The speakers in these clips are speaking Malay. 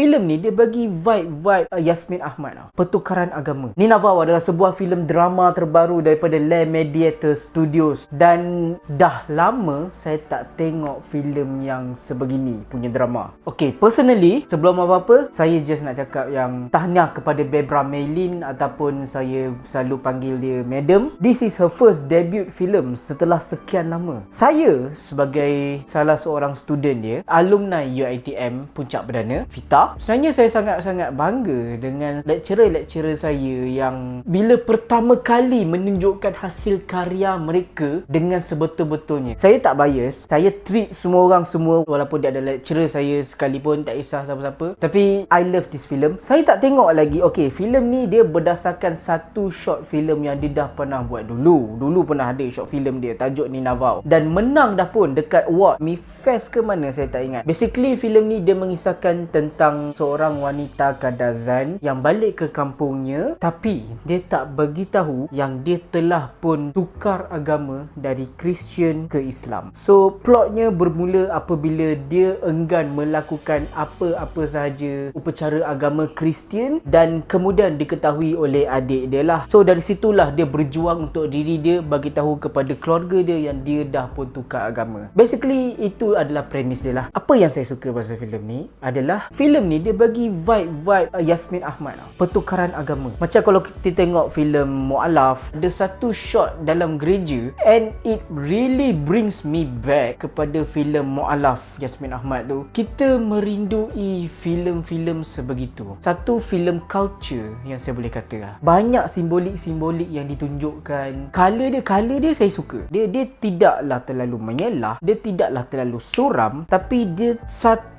filem ni dia bagi vibe-vibe uh, Yasmin Ahmad tau. Pertukaran agama. Nina Vow adalah sebuah filem drama terbaru daripada Le Mediator Studios dan dah lama saya tak tengok filem yang sebegini punya drama. Okay, personally sebelum apa-apa saya just nak cakap yang tahniah kepada Bebra Maylin ataupun saya selalu panggil dia Madam. This is her first debut filem setelah sekian lama. Saya sebagai salah seorang student dia, alumni UiTM Puncak Perdana, Sebenarnya saya sangat-sangat bangga dengan lecturer-lecturer saya yang bila pertama kali menunjukkan hasil karya mereka dengan sebetul-betulnya. Saya tak bias, saya treat semua orang semua walaupun dia ada lecturer saya sekalipun tak kisah siapa-siapa. Tapi I love this film. Saya tak tengok lagi, okay, filem ni dia berdasarkan satu short film yang dia dah pernah buat dulu. Dulu pernah ada short film dia, tajuk ni Navau. Dan menang dah pun dekat award Mi Fest ke mana saya tak ingat. Basically filem ni dia mengisahkan tentang seorang wanita kadazan yang balik ke kampungnya tapi dia tak bagi tahu yang dia telah pun tukar agama dari Kristian ke Islam. So plotnya bermula apabila dia enggan melakukan apa-apa sahaja upacara agama Kristian dan kemudian diketahui oleh adik dia lah. So dari situlah dia berjuang untuk diri dia bagi tahu kepada keluarga dia yang dia dah pun tukar agama. Basically itu adalah premis dia lah. Apa yang saya suka pasal filem ni adalah filem ni dia bagi vibe-vibe uh, Yasmin Ahmad lah. Pertukaran agama. Macam kalau kita tengok filem Mu'alaf, ada satu shot dalam gereja and it really brings me back kepada filem Mu'alaf Yasmin Ahmad tu. Kita merindui filem-filem sebegitu. Satu filem culture yang saya boleh kata lah. Banyak simbolik-simbolik yang ditunjukkan. Color dia, color dia saya suka. Dia dia tidaklah terlalu menyelah. Dia tidaklah terlalu suram. Tapi dia satu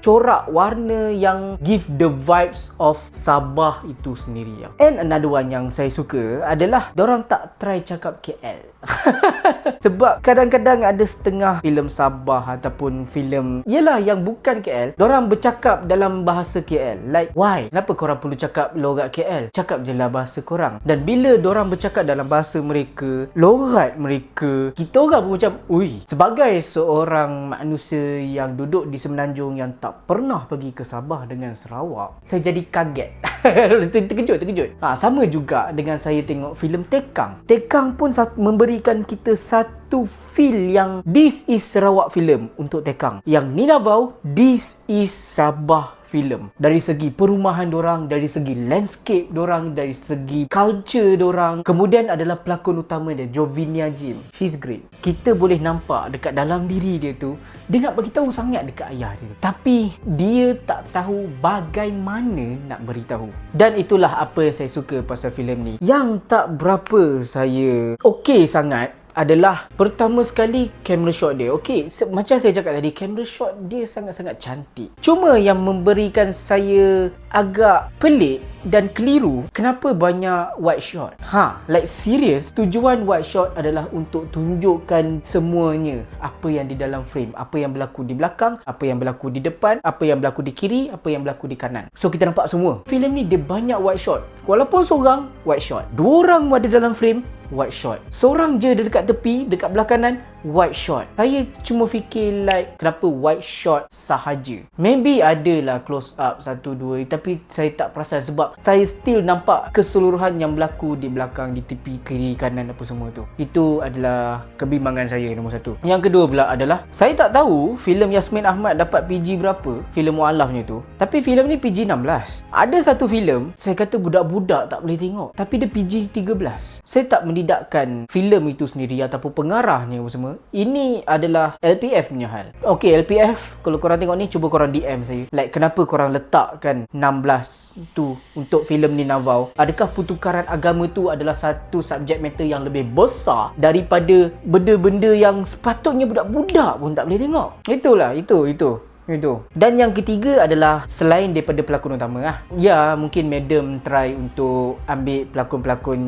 corak warna yang give the vibes of Sabah itu sendiri. And another one yang saya suka adalah orang tak try cakap KL. Sebab kadang-kadang ada setengah filem Sabah ataupun filem Yelah yang bukan KL Diorang bercakap dalam bahasa KL Like why? Kenapa korang perlu cakap logat KL? Cakap je lah bahasa korang Dan bila diorang bercakap dalam bahasa mereka Logat mereka Kita orang pun macam Ui Sebagai seorang manusia yang duduk di Semenanjung Yang tak pernah pergi ke Sabah dengan Sarawak. Saya jadi kaget. Terkejut, terkejut. Ha, Sama juga dengan saya tengok filem Tekang. Tekang pun memberi memberikan kita satu feel yang this is Sarawak film untuk Tekang. Yang Nina Vow, this is Sabah filem. Dari segi perumahan dorang, dari segi landscape dorang, dari segi culture dorang. Kemudian adalah pelakon utama dia, Jovinia Jim. She's great. Kita boleh nampak dekat dalam diri dia tu, dia nak beritahu sangat dekat ayah dia. Tapi dia tak tahu bagaimana nak beritahu. Dan itulah apa yang saya suka pasal filem ni. Yang tak berapa saya okey sangat adalah pertama sekali camera shot dia. Okey, macam saya cakap tadi, camera shot dia sangat-sangat cantik. Cuma yang memberikan saya agak pelik dan keliru, kenapa banyak wide shot? Ha, like serious, tujuan wide shot adalah untuk tunjukkan semuanya apa yang di dalam frame, apa yang berlaku di belakang, apa yang berlaku di depan, apa yang berlaku di kiri, apa yang berlaku di kanan. So kita nampak semua. Filem ni dia banyak wide shot. Walaupun seorang wide shot. Dua orang ada dalam frame, wide shot. Seorang je dekat tepi, dekat belah kanan, wide shot. Saya cuma fikir like kenapa wide shot sahaja. Maybe ada lah close up satu dua tapi saya tak perasan sebab saya still nampak keseluruhan yang berlaku di belakang di tepi kiri kanan apa semua tu. Itu adalah kebimbangan saya nombor satu. Yang kedua pula adalah saya tak tahu filem Yasmin Ahmad dapat PG berapa filem mualafnya tu. Tapi filem ni PG 16. Ada satu filem saya kata budak-budak tak boleh tengok tapi dia PG 13. Saya tak mendidakkan filem itu sendiri ataupun pengarahnya apa semua ini adalah LPF punya hal. Okay, LPF, kalau korang tengok ni, cuba korang DM saya. Like, kenapa korang letakkan 16 tu untuk filem ni Navau? Adakah pertukaran agama tu adalah satu subjek matter yang lebih besar daripada benda-benda yang sepatutnya budak-budak pun tak boleh tengok? Itulah, itu, itu. Itu. Dan yang ketiga adalah selain daripada pelakon utama lah. Ya, mungkin Madam try untuk ambil pelakon-pelakon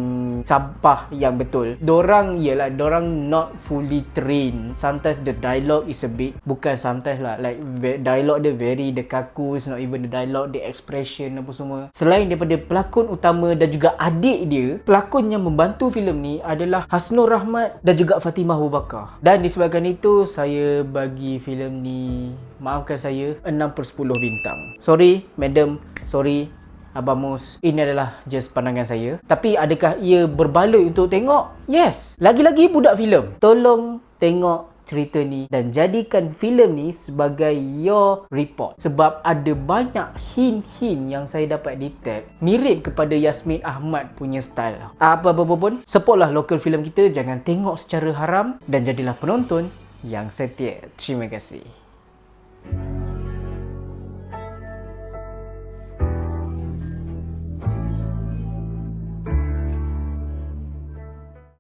sampah yang betul. Dorang ialah dorang not fully trained. Sometimes the dialogue is a bit bukan sometimes lah like dialogue dia very the kaku is not even the dialogue the expression apa semua. Selain daripada pelakon utama dan juga adik dia, pelakon yang membantu filem ni adalah Hasnur Rahmat dan juga Fatimah Abu Bakar. Dan disebabkan itu saya bagi filem ni maafkan saya 6 per 10 bintang. Sorry, madam. Sorry, Abang Mus, ini adalah just pandangan saya. Tapi adakah ia berbaloi untuk tengok? Yes. Lagi-lagi budak filem. Tolong tengok cerita ni dan jadikan filem ni sebagai your report sebab ada banyak hint-hint yang saya dapat detect mirip kepada Yasmin Ahmad punya style apa-apa pun supportlah local filem kita jangan tengok secara haram dan jadilah penonton yang setia terima kasih